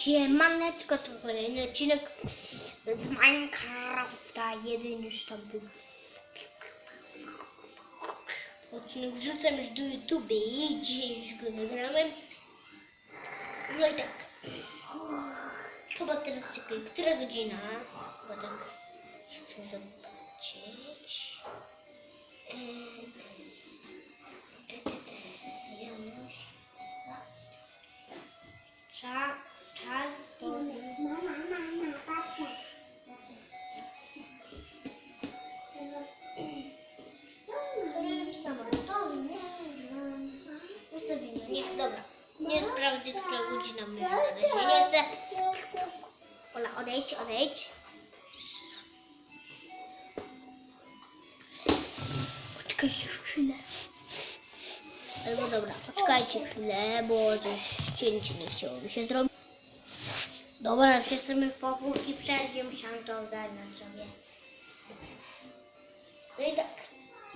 Siemaneczko, to kolejny odcinek z Minecrafta. Jeden już tam był. Odcinek wrzucam już do YouTube i dzisiaj już go nagrałem. No i tak. Chyba teraz czekaj, która godzina? Bo tak chcę zobaczyć. Eee, sprawdzę, która godzina na razie nie chcę. Ola, odejdź, odejdź. Poczekajcie chwilę. Albo dobra, poczekajcie chwilę, bo też cięcie nie chciało mi się zrobić. Dobra, już jesteśmy w powórki przerwie, musiałam to ogarnąć sobie. No i tak,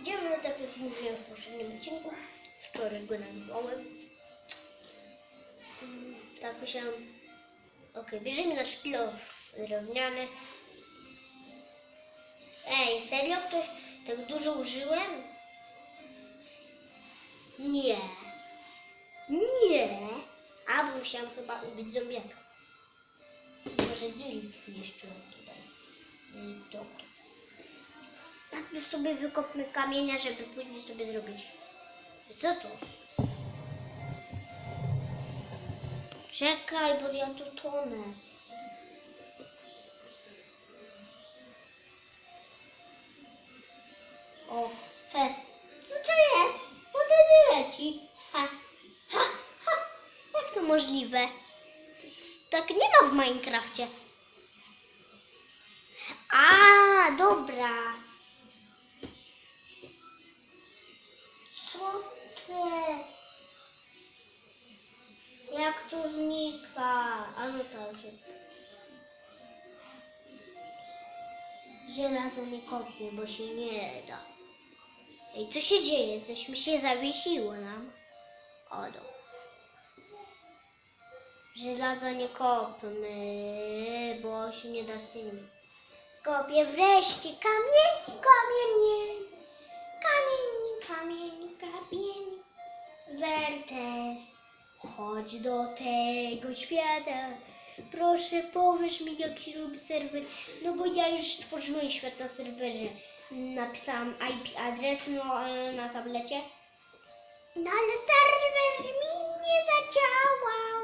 idziemy tak jak mówiłem w poprzednim odcinku. Wczoraj go nagrałem. Tak myślałem. Okej, bierzemy nasz kilo drewniany. Ej, serio ktoś tak dużo użyłem? Nie. Nie. A, bo musiałam chyba ubić zombiaka. Może wilk jeszcze tutaj. Dobra. Najpierw sobie wykopmy kamienia, żeby później sobie zrobić. Co to? Czekaj, bo ja tu tonę. O, he. Co to jest? Woda nie leci. Ha, ha, ha. Jak to możliwe? Tak nie ma w Minecrafcie. A, dobra. Co ty? Jak to znika? A no tak. że- Żelazo nie kopnie, bo się nie da. Ej, co się dzieje? Coś mi się zawiesiło nam. O, dobra. Żelazo nie kopmy, bo się nie da z tym. Kopię wreszcie kamień, kamień, kamień, kamień, kamień. Wertes, chodź do tego świata. Proszę, powiesz mi, jak się robi serwer. No bo ja już tworzyłem świat na serwerze. Napisałam IP adres no, e, na tablecie. No ale serwer mi nie zadziałał,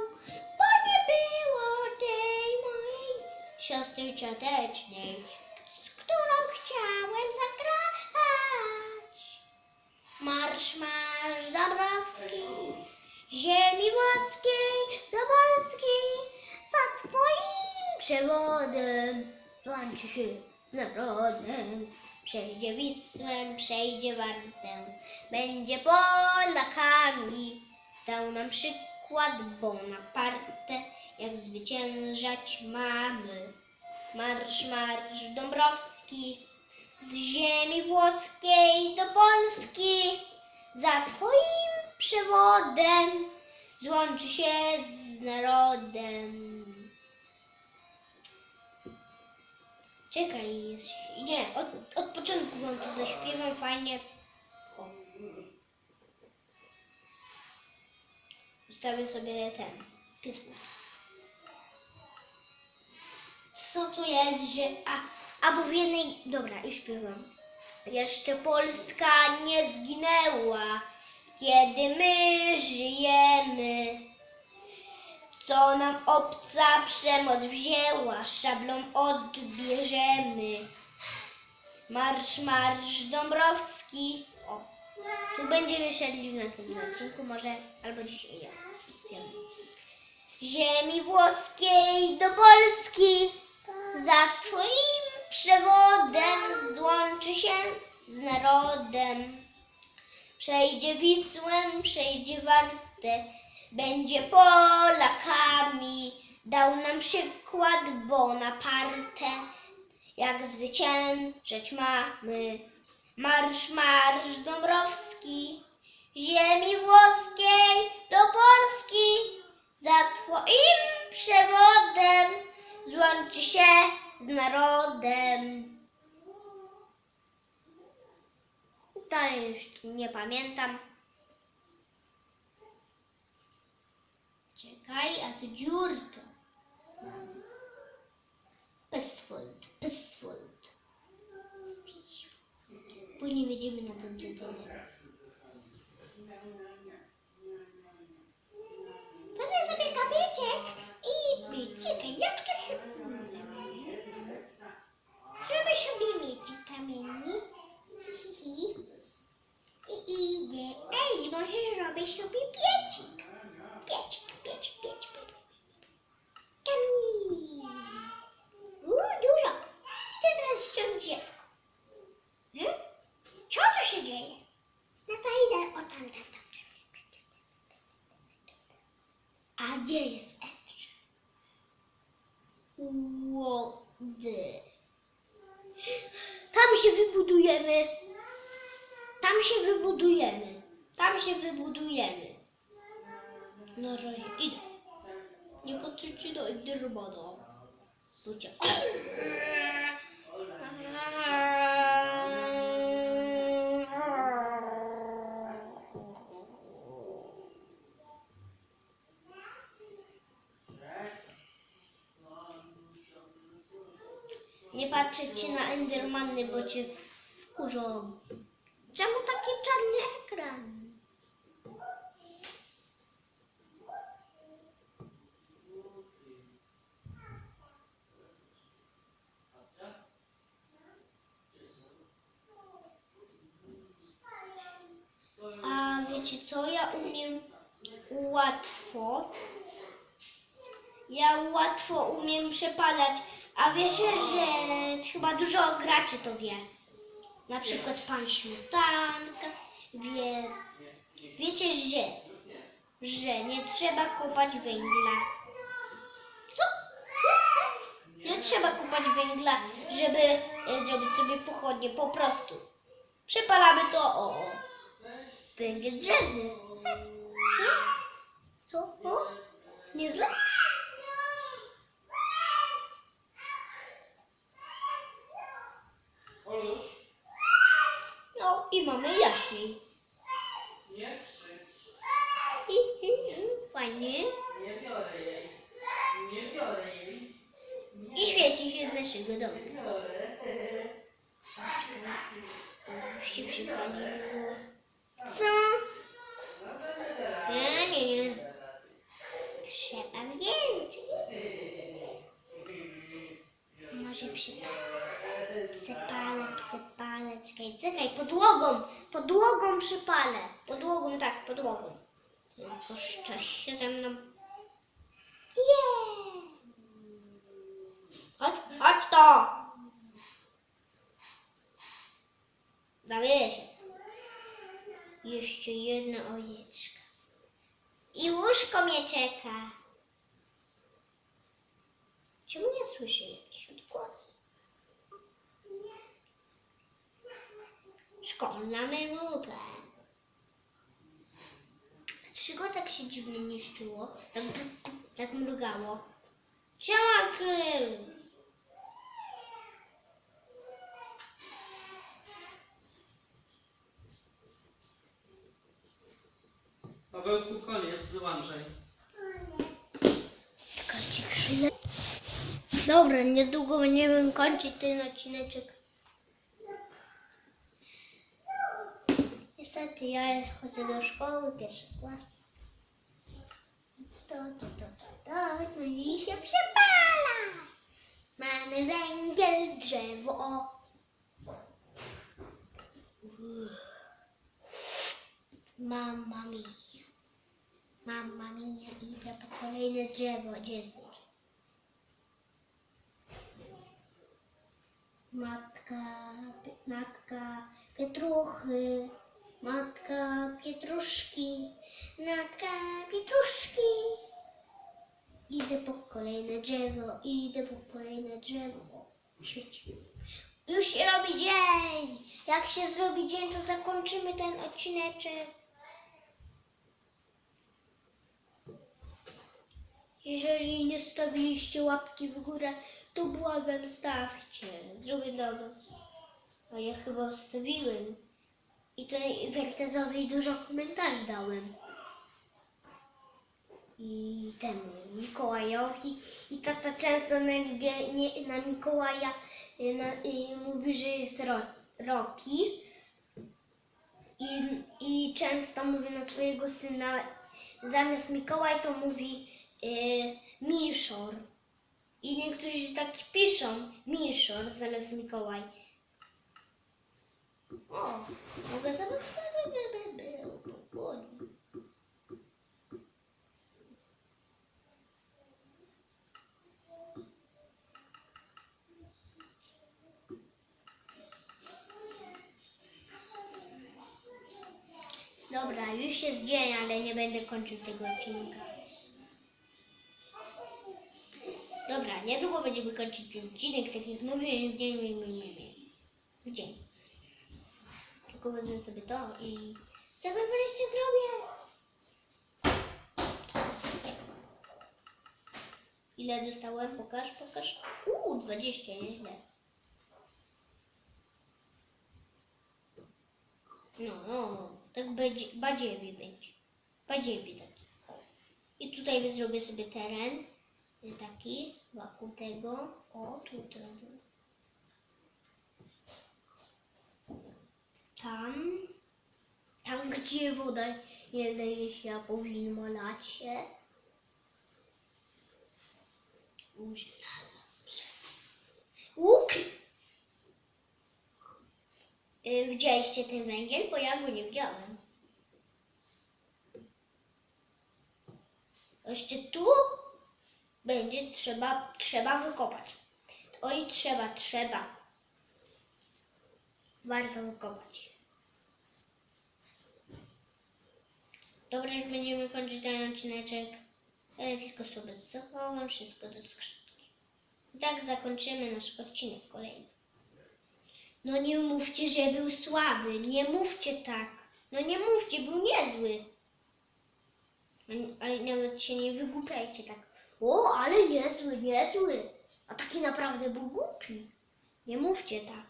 bo nie było tej mojej siostry ciotecznej, z którą chciałem zagrać. Marsz, marsz Dąbrowski, ziemi włoskiej do Polski, za twoim przewodem łączy się narodem. Przejdzie Wisłem, przejdzie Wartę, będzie Polakami. Dał nam przykład Bonaparte, jak zwyciężać mamy. Marsz, marsz Dąbrowski, z ziemi włoskiej do Polski, za twoim przewodem złączy się z narodem. Czekaj, jest, nie, od, od początku wam to zaśpiewam fajnie. Ustawię sobie ten pismo. Co tu jest, że... A, albo w jednej... Dobra, już śpiewam. Jeszcze Polska nie zginęła, kiedy my żyjemy. Co nam obca przemoc wzięła, szablą odbierzemy. Marsz, marsz Dąbrowski. O, tu będziemy szedli w następnym odcinku, może albo dzisiaj ja. Ziemi włoskiej do Polski, za twoim przewodem złączy się z narodem. Przejdzie Wisłem, przejdzie Wartę, będzie Polakami. Dał nam przykład Bonaparte, jak zwyciężać mamy. Marsz, marsz Dąbrowski, ziemi włoskiej do Polski, za twoim przewodem toczy się z narodem. Już nie pamiętam. Czekaj, a tu dziurka. Pesfold, pesfold. Później będziemy na tym tytule. Pewnie sobie kawieczek i czekaj, jak to się... Żeby sobie mieć kamieni. Hi, hi, hi. I idzie. Ej, możesz robić sobie piecik. Piecik, piecik, piecik. Kamień. Uuu, dużo. I teraz jeszcze dziecko. Hmm? Co tu się dzieje? No to idę o tam, tam, tam. A gdzie jest Edge? Łody. Tam się wybudujemy. Tam się wybudujemy. Tam się wybudujemy. Na razie idę. Nie patrzycie do Endermana. Bo cię... Nie patrzcie na Endermany, bo cię wkurzą. Czemu taki czarny ekran? A wiecie co? Ja umiem łatwo. Ja łatwo umiem przepalać. A wiecie, że chyba dużo graczy to wie. Na przykład pan Śmietanka wie. Wiecie, że, że nie trzeba kopać węgla. Co? Nie trzeba kopać węgla, żeby e, zrobić sobie pochodnie. Po prostu. Przepalamy to o. Węgiel drzewny. Co? O? Niezłe? No i mamy jaśniej. nie krzycz. Hi, hi, hi. Fajnie. Nie biorę jej. Nie biorę jej. I świeci się z naszego domu. Nie biorę. Już się. Co? Nie, nie, nie. Trzeba więcej. Może przypalę. Przypalę, przypalę. Czekaj, czekaj, podłogą. Podłogą przypalę. Podłogą, tak, podłogą. Tylko szczęście ze mną. Yeah! Chodź, chodź to! Dawiecie. Jeszcze jedna ojeczka. I łóżko mnie czeka. Czemu nie słyszę jakiś odgłos? Szkolna mygłupa. Dlaczego tak się dziwnie niszczyło? Tak, tak mrugało. Siema, kryl. Pawełku, koniec, wyłączaj. Czekajcie chwilę. Dobra, niedługo będziemy kończyć ten odcineczek. Niestety ja chodzę do szkoły, pierwszy klas. To, to, to, to, to, no i się przepala. Mamy węgiel, drzewo. Mamma mia. Mamma mia, idę po kolejne drzewo. Gdzie? Matka, matka Pietruchy, matka Pietruszki, matka Pietruszki. Idę po kolejne drzewo, idę po kolejne drzewo. Już się robi dzień. Jak się zrobi dzień, to zakończymy ten odcineczek. Jeżeli nie stawiliście łapki w górę, to błagam stawcie. Zrobię was. A ja chyba stawiłem. I to Wertezowi dużo komentarzy dałem. I temu Mikołajowi. I tata często na, nie, na Mikołaja y, na, y, mówi, że jest ro, Roki. I, I często mówi na swojego syna, zamiast Mikołaj to mówi y, Miszor. I niektórzy tak piszą Miszor zamiast Mikołaj. Mogę zamiast powoli. Dobra, już jest dzień, ale nie będę kończył tego odcinka. Dobra, niedługo będziemy kończyć ten odcinek, tak jak mówiłem, w dzień, w dzień, w dzień. Tylko wezmę sobie to i sobie wreszcie zrobię. Ile dostałem? Pokaż, pokaż. Uuu, 20, nieźle. No, no, tak będzie, badziewi będzie. Badziewi taki. I tutaj zrobię sobie teren taki wokół tego. O, tutaj. Tam, tam gdzie woda nie leje się, a się. Łuk! Y, Widzieliście ten węgiel? Bo ja go nie widziałem. Jeszcze tu będzie trzeba, trzeba wykopać. Oj, trzeba, trzeba. Warto wykopać. Dobra, już będziemy kończyć ten odcineczek. Ja tylko sobie zachowam wszystko do skrzynki. I tak zakończymy nasz odcinek kolejny. No nie mówcie, że był słaby. Nie mówcie tak. No nie mówcie, był niezły. Ale nawet się nie wygłupiajcie tak. O, ale niezły, niezły. A taki naprawdę był głupi. Nie mówcie tak.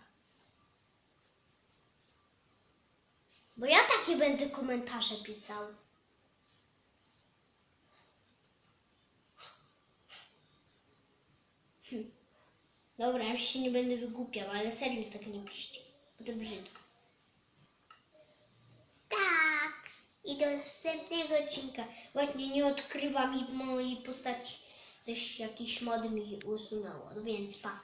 Bo ja takie będę komentarze pisał. Dobra, już się nie będę wygłupiał, ale serio tak nie piszcie. Bo to brzydko. Tak. I do następnego odcinka. Właśnie nie odkrywa mi mojej postaci. Też jakiś mod mi usunęło, no więc pa.